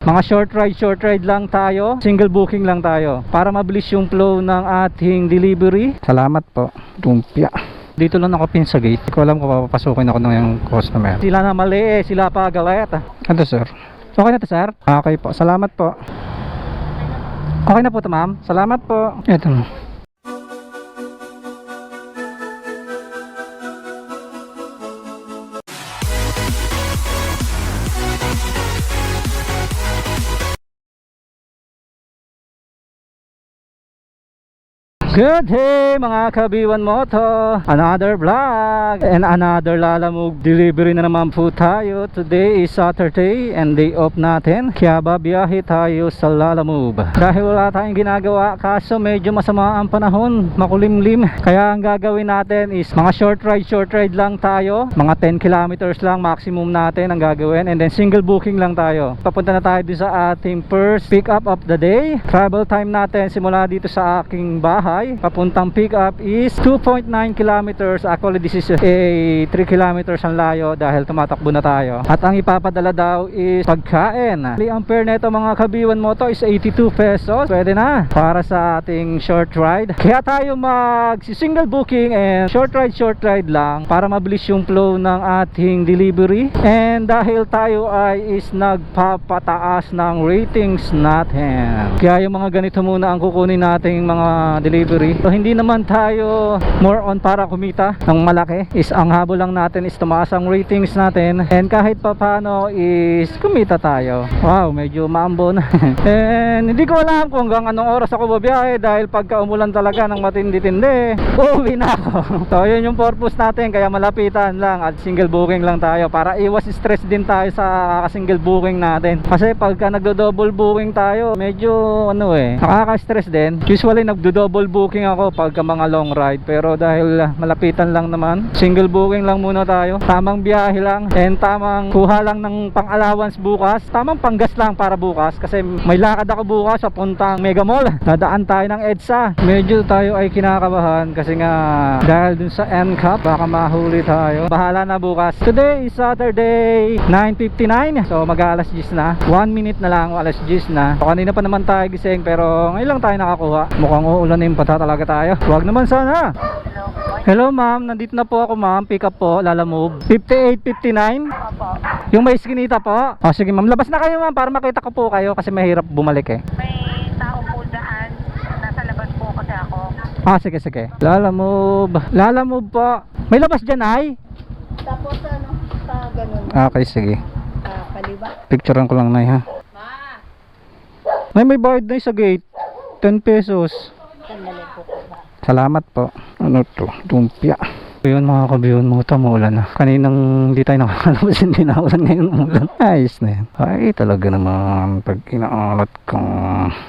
Mga short ride, short ride lang tayo. Single booking lang tayo. Para mabilis yung flow ng ating delivery. Salamat po. Lumpia. Dito lang ako pin sa gate. Hindi ko alam kung papapasukin ako ng yung customer. Sila na mali eh. Sila pa galit. Ano sir? Okay na to sir? Okay po. Salamat po. Okay na po to ma'am. Salamat po. Ito mo. Good day mga kabiwan moto Another vlog and another lalamog delivery na naman po tayo. Today is Saturday and day off natin. Kaya babiyahe tayo sa lalamove? Dahil wala tayong ginagawa kaso medyo masama ang panahon Makulimlim. Kaya ang gagawin natin is mga short ride short ride lang tayo. Mga 10 kilometers lang maximum natin ang gagawin. And then single booking lang tayo. Papunta na tayo sa ating first pick up of the day. Travel time natin simula dito sa aking bahay papuntang pick up is 2.9 kilometers. Actually this is a 3 kilometers ang layo dahil tumatakbo na tayo. At ang ipapadala daw is pagkain. Ang fare nito mga kabiwan mo to is 82 pesos. Pwede na para sa ating short ride. Kaya tayo mag single booking and short ride short ride lang para mabilis yung flow ng ating delivery. And dahil tayo ay is nagpapataas ng ratings natin. Kaya yung mga ganito muna ang kukunin nating mga delivery So, hindi naman tayo more on para kumita. Ng malaki is ang habol lang natin is tumaas ang ratings natin. And kahit pa paano is kumita tayo. Wow medyo maambon and hindi ko alam kung hanggang anong oras ako babiyahe dahil pagka umulan talaga ng matindi-tindi uuwi na ako. So yun yung purpose natin kaya malapitan lang at single booking lang tayo para iwas stress din tayo sa single booking natin. Kasi pagka nagdo-double booking tayo medyo ano eh nakaka-stress din. Usually nagdo-double booking ako pagka mga long ride. Pero dahil ah, malapitan lang naman single booking lang muna tayo. Tamang biyahe lang and tamang kuha lang ng pang allowance bukas. Tamang panggas lang para bukas kasi may lakad ako bukas sa puntang Mega Mall. Dadaan tayo ng EDSA. Medyo tayo ay kinakabahan kasi nga dahil dun sa NCAP baka mahuli tayo. Bahala na bukas. Today is Saturday 9.59 so mag alas 10 na. 1 minute na lang alas 10 na. So, kanina pa naman tayo gising pero ngayon lang tayo nakakuha. Mukhang uulanin pa talaga tayo. Wag naman sana. Hello ma'am, nandito na po ako ma'am, pick up po, Lala Move. 5859 Yung may skinita po. O sige ma'am, labas na kayo ma'am para makita ko po kayo kasi mahirap bumalik eh. May tao po. Nasa labas po kasi ako. Ah sige sige. Lala Move, Lala Move po. May labas dyan ay? Tapos ano, sa ganun, Okay sige. Sa kaliwa. Picturean ko lang na ha? Ma! May may bayad na sa gate. 10 pesos Sandali po ba? Salamat po. Ano to? Lumpia. Yun mga kabiyon mo, tumulan na. Kaninang hindi tayo nakakalabas, hindi na ulan ngayon umulan. Ayos na yan. Ay, talaga naman. Pag inaalat kang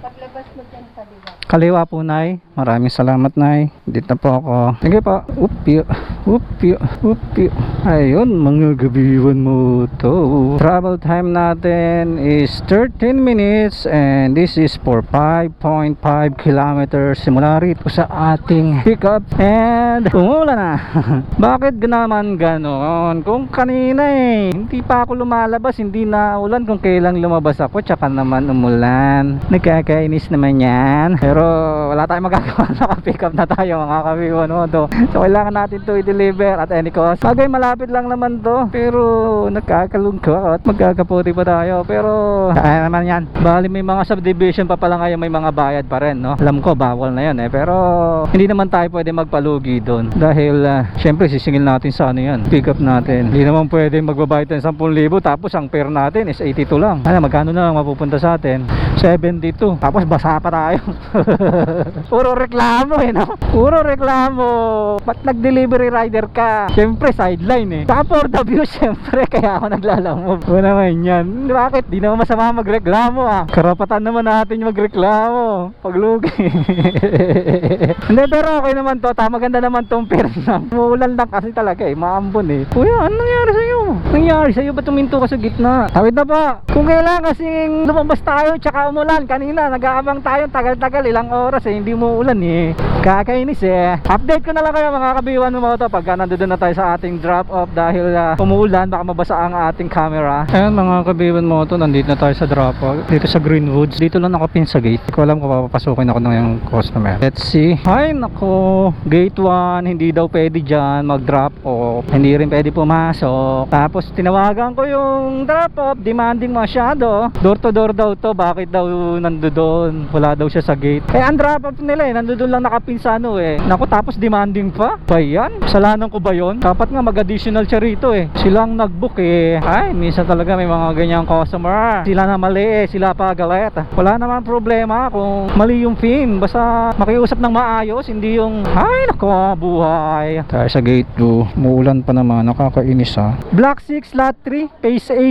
Paglabas mo dyan sa liwa. kaliwa po, Nay. Maraming salamat, Nay. Dito na po ako. Sige po. Upyo. Upyo. Upyo. Ayun, mga gabiwan mo to. Travel time natin is 13 minutes and this is for 5.5 kilometers simula rito sa ating pickup and umulan na. Bakit naman ganon? Kung kanina eh, hindi pa ako lumalabas, hindi na ulan kung kailang lumabas ako, tsaka naman umulan. Nagkakainis naman yan. Pero wala tayong magagawa, naka-pick up na tayo mga kabiwan mo to. So kailangan natin to i-deliver at any cost. Bagay malapit lang naman to, pero nagkakalungkot. Magkakaputi pa tayo, pero kaya naman yan. Bali may mga subdivision pa pala ngayon, may mga bayad pa rin, no? Alam ko, bawal na yan eh. Pero hindi naman tayo pwede magpalugi doon. Dahil ah, syempre sisingil natin sa ano yan, pick up natin. Hindi naman pwede magbabayad ng 10,000 tapos ang fare natin is 82 lang. Ano, magkano na lang mapupunta sa atin? 72. Tapos basa pa tayo. Puro reklamo eh, no? Puro reklamo. Ba't nag-delivery rider ka? Syempre, sideline eh. Saka for the view, syempre, kaya ako naglalamove. O naman yan. Bakit? Di naman masama magreklamo ah. Karapatan naman natin magreklamo. Paglugi. Hindi, pero okay naman to. Tama, ganda naman tong pair na. Umuulan lang kasi talaga eh. Maambon eh. Kuya, ano nangyari sa'yo? Nangyari sa'yo? Ba't tuminto ka sa gitna? Tawid na ba? Kung kailangan kasing lumabas tayo tsaka umulan kanina, nag-aabang tayo tagal-tagal ilang oras eh, hindi mo ulan eh. Kakainis eh. Update ko na lang kayo mga kabiwan mo to pagka nandoon na tayo sa ating drop off dahil uh, umuulan baka mabasa ang ating camera. Ayan mga kabiwan mo to, nandito na tayo sa drop off. Dito sa Greenwoods. Dito lang nakapin sa gate. Hindi ko alam kung papapasukin ako ng yung customer. Let's see. Ay nako, gate 1, hindi daw pwede dyan mag-drop off. Hindi rin pwede pumasok. Tapos tinawagan ko yung drop off, demanding masyado. Door to door daw to, bakit daw nando doon? Wala daw siya sa gate. Eh ang drop off nila eh, nando doon lang nakapin ano eh. Naku, tapos demanding pa. Pa yan? Kasalanan ko ba yon? Dapat nga mag-additional siya rito eh. Sila ang nag-book eh. Ay, minsan talaga may mga ganyang customer. Sila na mali eh, sila pa galit. Wala naman problema kung mali yung pin. Basta makiusap ng maayos, hindi yung ay nako, buhay. Tayo sa gate 2. Muulan pa naman, nakakainis ha. Block 6, lot 3, phase A.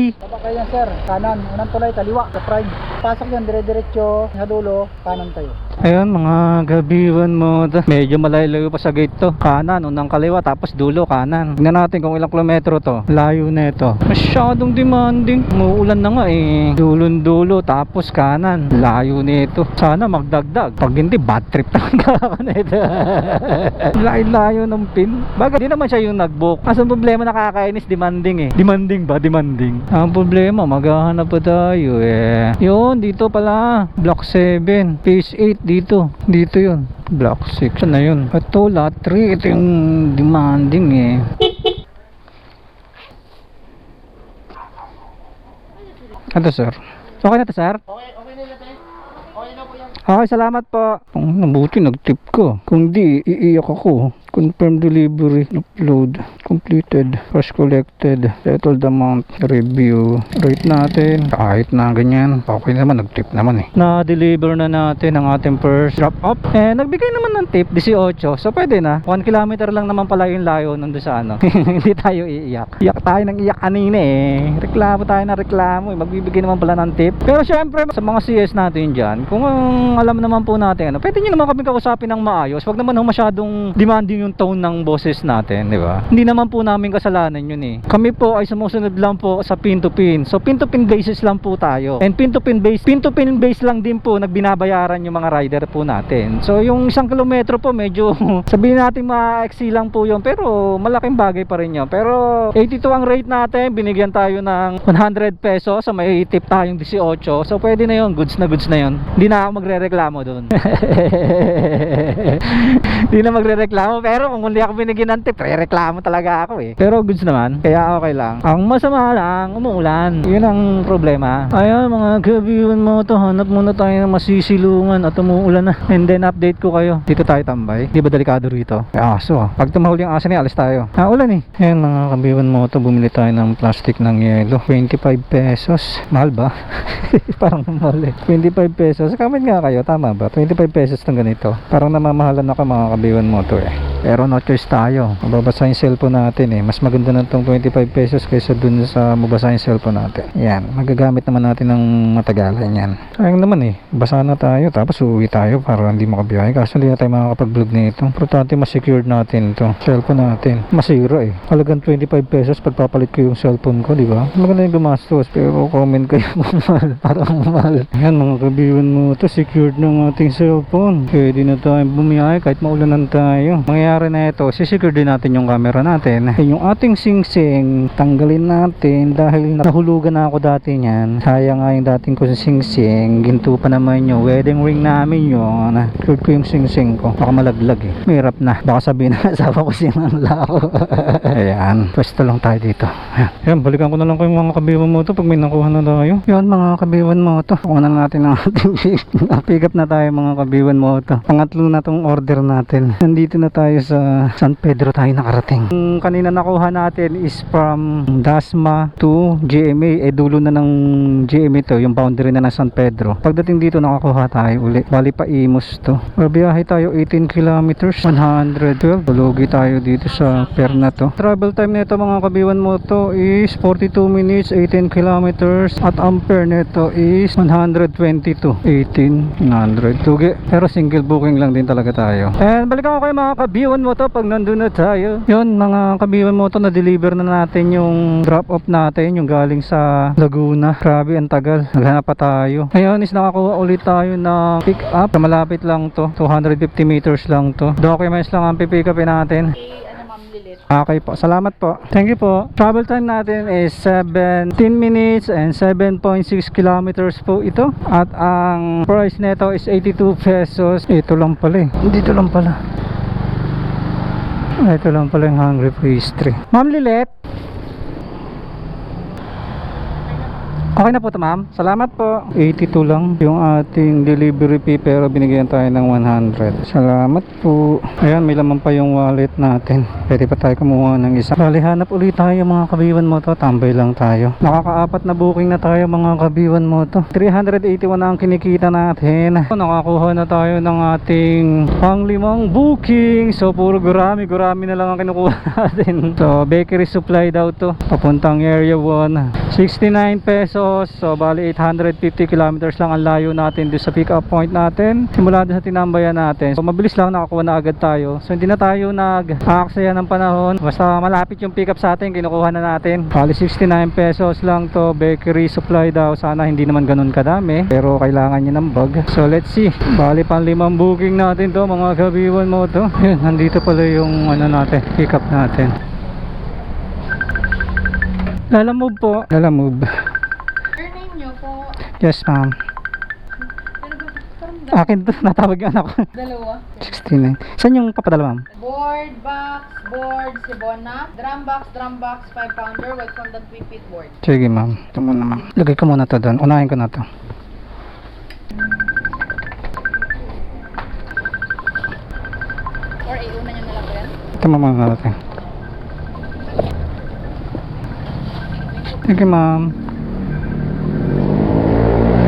Yan sir, kanan, unang tulay, kaliwa, sa prime. Pasok yan, dire-diretso, sa dulo, kanan tayo. Ayun mga gabiwan mo Medyo malayo pa sa gate to. Kanan, unang kaliwa tapos dulo kanan. Tignan natin kung ilang kilometro to. Layo na ito. Masyadong demanding. Muulan na nga eh. Dulon dulo tapos kanan. Layo nito Sana magdagdag. Pag hindi bad trip talaga nito Layo-layo ng pin. Bagay di naman siya yung nagbook. As ang problema nakakainis demanding eh. Demanding ba? Demanding. Ang problema maghahanap pa tayo eh. Yun dito pala. Block 7 Phase 8 dito Dito yun. Block 6 Saan na yun? Ito lot 3 Ito yung demanding eh. Ito sir? Okay na to sir? Okay, okay na natin. Okay na po yan. Okay, salamat po. Ang nabuti, nag-tip ko. Kung di, iiyak ako. Confirm delivery, upload, completed, first collected, settled amount, review, rate natin, kahit na ganyan, okay naman, nag-tip naman eh. Na-deliver na natin ang ating first drop off. Eh, nagbigay naman ng tip, 18, so pwede na. 1 kilometer lang naman pala yung layo nandun sa ano. Hindi tayo iiyak. Iyak tayo ng iyak kanina eh. Reklamo tayo ng reklamo eh. Magbibigay naman pala ng tip. Pero syempre, sa mga CS natin dyan, kung alam naman po natin, ano, pwede nyo naman kami kausapin ng maayos. Wag naman ho masyadong demanding yung tone ng boses natin, di ba? Hindi naman po namin kasalanan yun eh. Kami po ay sumusunod lang po sa pin to pin. So pin to pin basis lang po tayo. And pin to pin base, pin to pin base lang din po nagbinabayaran yung mga rider po natin. So yung isang kilometro po medyo sabihin natin ma-exi lang po yun pero malaking bagay pa rin yun. Pero 82 ang rate natin, binigyan tayo ng 100 pesos so may tip tayong 18. So pwede na yun, goods na goods na yun. Hindi na ako magre-reklamo doon. Hindi na magre-reklamo pero kung hindi ako binigyan ng tip, reklamo talaga ako eh. Pero goods naman, kaya okay lang. Ang masama lang, umuulan. Yun ang problema. Ayun mga gabiwan mo to, hanap muna tayo ng masisilungan at umuulan na. And then update ko kayo. Dito tayo tambay. Di ba delikado rito? Ah. Pag tumahol yung aso niya, alis tayo. Ah, ulan eh. Ayun mga kabiwan mo to, bumili tayo ng plastic ng yelo. 25 pesos. Mahal ba? Parang mahal eh. 25 pesos. Comment nga kayo, tama ba? 25 pesos ng ganito. Parang namamahalan ako mga kabiwan mo to eh. Pero no choice tayo. Mababasa yung cellphone natin eh. Mas maganda na itong 25 pesos kaysa dun sa mabasa yung cellphone natin. Yan. Magagamit naman natin ng matagalan yan. Sayang naman eh. Basa na tayo tapos uuwi tayo para hindi makabiyahe. Kaso hindi na tayo makakapag-vlog nito. Importante ma-secured natin to Cellphone natin. Masira eh. Halagang 25 pesos pagpapalit ko yung cellphone ko, di ba? Maganda yung gumastos. Pero comment kayo kung mahal. Parang mahal. Yan mga kabiwan mo to Secured ng ating cellphone. Pwede na tayong bumiyahe kahit maulanan tayo. Mangyayari na ito, sisecure din natin yung camera natin. Yung ating sing-sing, tanggalin natin dahil nahulugan na ako dati niyan. Sayang nga yung dating ko sing-sing. Ginto pa naman yung wedding ring namin yun. Secured ko yung sing-sing ko. Baka malaglag eh. Mahirap na. Baka sabihin na asawa ko sinanla ako. Ayan. Pwesto lang tayo dito. Ayan. Ayan, balikan ko na lang kayo mga kabiwan mo to pag may nakuha na tayo. Yan mga kabiwan mo to. Kuha na natin ang ating pick up na tayo mga kabiwan mo to. Pangatlo na tong order natin. Nandito na tayo sa San Pedro tayo nakarating. Yung kanina nakuha natin is from Dasma to GMA. Eh dulo na ng GMA to. Yung boundary na ng San Pedro. Pagdating dito nakakuha tayo uli. Bali pa Imus to. Biyahe tayo 18 kilometers. 112. Bulugi tayo dito sa Perna to. Travel time nito mga kabiwan mo to is 42 minutes 18 kilometers. At ampere nito is 122. 18 100 tugi. Pero single booking lang din talaga tayo. And balikan ko kayo mga kabiwan mo to pag nandun na tayo. Yun mga kabiwan mo to na deliver na natin yung drop off natin yung galing sa Laguna. Grabe ang tagal. Naghanap pa tayo. Ngayon is nakakuha ulit tayo ng pick up. Malapit lang to. 250 meters lang to. Documents lang ang pipick upin natin. Okay po. Salamat po. Thank you po. Travel time natin is 17 minutes and 7.6 kilometers po ito. At ang price nito is 82 pesos. Ito lang pala eh. Dito lang pala. Ito lang pala yung Hungry Pastry. Ma'am Lilet. Okay na po ito ma'am. Salamat po. 82 lang yung ating delivery fee pero binigyan tayo ng 100. Salamat po. Ayan, may laman pa yung wallet natin. Pwede pa tayo kumuha ng isa. Bali, hanap ulit tayo mga kabiwan mo to. Tambay lang tayo. Nakakaapat na booking na tayo mga kabiwan mo to. 381 na ang kinikita natin. Nakakuha na tayo ng ating panglimang booking. So, puro gurami. Gurami na lang ang kinukuha natin. So, bakery supply daw to. Papuntang area 1. 69 pesos. So, bali 850 kilometers lang ang layo natin doon sa pick up point natin. Simula doon sa tinambayan natin. So, mabilis lang nakakuha na agad tayo. So, hindi na tayo nag-aaksaya ng panahon. Basta malapit yung pick up sa atin, kinukuha na natin. Bali 69 pesos lang to. Bakery supply daw. Sana hindi naman ganun kadami. Pero kailangan niya ng bag. So, let's see. Bali pang limang booking natin to mga kabiwan mo to. Yun, nandito pala yung ano natin, pick up natin. Lalamove po. Lalamove. Your name niyo po, Yes, ma'am. Akin to, natawag yung anak ko. dalawa. 69. Saan yung papadala, ma'am? Board, box, board, sibona, drum box, drum box, 5 pounder, white fondant, 3 feet board. Sige, ma'am. Ito muna, ma'am. Lagay ko muna to doon. Unahin ko na to. Or iuna niyo na lang po yan. Ito ma'am natin. Thank you, ma'am.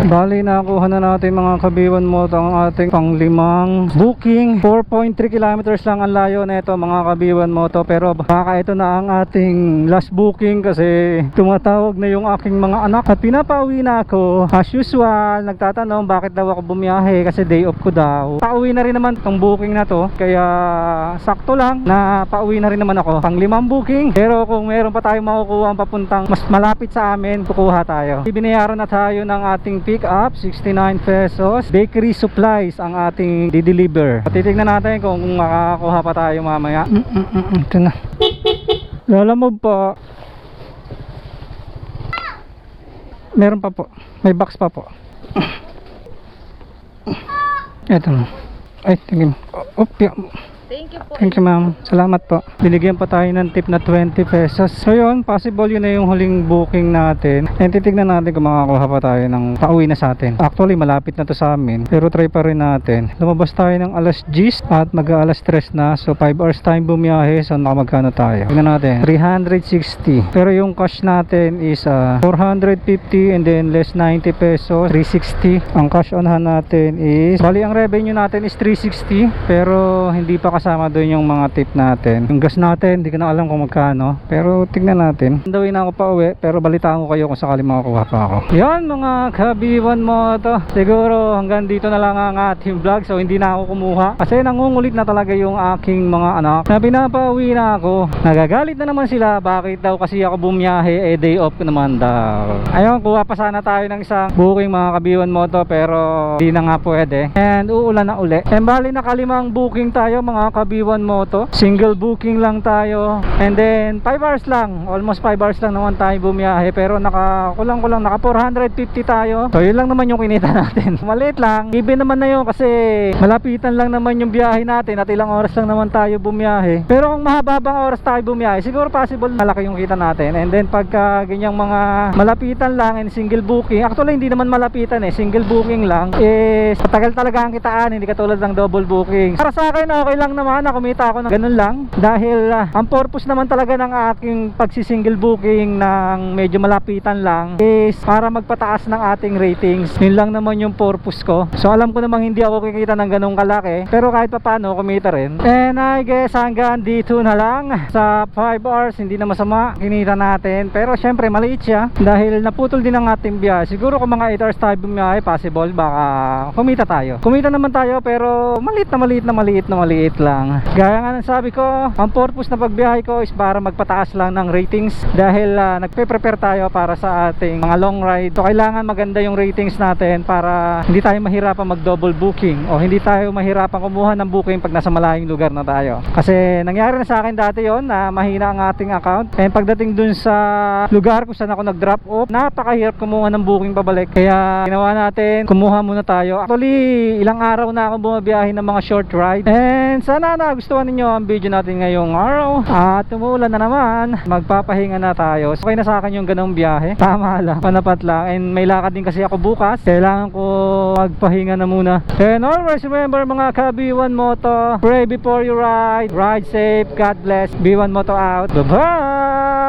Bali, nakakuha na natin mga kabiwan mo ang ating panglimang booking. 4.3 kilometers lang ang layo na ito mga kabiwan mo to. Pero baka ito na ang ating last booking kasi tumatawag na yung aking mga anak. At pinapauwi na ako. As usual, nagtatanong bakit daw ako bumiyahe kasi day off ko daw. Pauwi na rin naman tong booking na to. Kaya sakto lang na pauwi na rin naman ako. Panglimang booking. Pero kung meron pa tayong makukuha ang papuntang mas malapit sa amin, kukuha tayo. Binayaran na tayo ng ating pick up, 69 pesos. Bakery supplies ang ating di-deliver. Titignan natin kung makakakuha pa tayo mamaya. Mm, mm, mm, mm. Ito na. Lalamove po. Meron pa po. May box pa po. Ito na. Ay, tingin. Oh, yeah. Thank you po. Thank you ma'am. Salamat po. Binigyan pa tayo ng tip na 20 pesos. So yun, possible yun na yung huling booking natin. And titignan natin kung makakakuha pa tayo ng pauwi na sa atin. Actually, malapit na to sa amin. Pero try pa rin natin. Lumabas tayo ng alas 10 at mag-alas 3 na. So 5 hours time bumiyahe. So nakamagkano tayo? Tingnan natin. 360. Pero yung cash natin is ah, 450 and then less 90 pesos. 360. Ang cash on hand natin is bali ang revenue natin is 360 pero hindi pa kasama doon yung mga tip natin. Yung gas natin, hindi ko na alam kung magkano. Pero tignan natin. Dawin na ako pa uwi pero balitaan ko kayo kung sakali makakuha pa ako. Yan mga kabiwan mo to. Siguro hanggang dito na lang ang ating vlog so hindi na ako kumuha. Kasi nangungulit na talaga yung aking mga anak na pinapauwi na ako. Nagagalit na naman sila. Bakit daw kasi ako bumiyahe eh day off naman daw. Ayun, kuha pa sana tayo ng isang booking mga kabiwan mo to pero hindi na nga pwede. And uulan na uli. And bali nakalimang booking tayo mga kabiwan mo to. Single booking lang tayo. And then 5 hours lang. Almost 5 hours lang naman tayo bumiyahe. Pero naka kulang kulang naka 450 tayo. So yun lang naman yung kinita natin. Maliit lang. Given naman na yun kasi malapitan lang naman yung biyahe natin at ilang oras lang naman tayo bumiyahe. Pero kung mahababang oras tayo bumiyahe, siguro possible malaki yung kita natin. And then pagka ganyang mga malapitan lang and single booking, actually hindi naman malapitan eh, single booking lang, is matagal talaga ang kitaan, hindi katulad ng double booking. Para sa akin okay lang lang naman na kumita ako ng ganun lang dahil ah, ang purpose naman talaga ng aking pagsisingle booking ng medyo malapitan lang is para magpataas ng ating ratings. Yun lang naman yung purpose ko. So alam ko namang hindi ako kikita ng ganung kalaki pero kahit pa paano kumita rin. And I guess hanggang dito na lang sa 5 hours hindi na masama kinita natin pero syempre maliit siya dahil naputol din ang ating biyahe. Siguro kung mga 8 hours tayo bumiyahe possible baka kumita tayo. Kumita naman tayo pero maliit na maliit na maliit na maliit lang. Gaya nga ng sabi ko, ang purpose na pagbiyahe ko is para magpataas lang ng ratings dahil ah, nagpe-prepare tayo para sa ating mga long ride. So kailangan maganda yung ratings natin para hindi tayo mahirapan mag-double booking o hindi tayo mahirapan kumuha ng booking pag nasa malayong lugar na tayo. Kasi nangyari na sa akin dati yon na mahina ang ating account. And pagdating dun sa lugar kung saan ako nag-drop off, napakahirap kumuha ng booking pabalik. Kaya ginawa natin, kumuha muna tayo. Actually, ilang araw na akong bumabiyahe ng mga short ride. And sana nagustuhan ninyo ang video natin ngayong araw. At tumulan na naman, magpapahinga na tayo. Okay na sa akin yung ganong biyahe. Tama lang, panapat lang. And may lakad din kasi ako bukas. Kailangan ko magpahinga na muna. And always remember mga ka B1 Moto, pray before you ride. Ride safe, God bless. B1 Moto out. Bye-bye!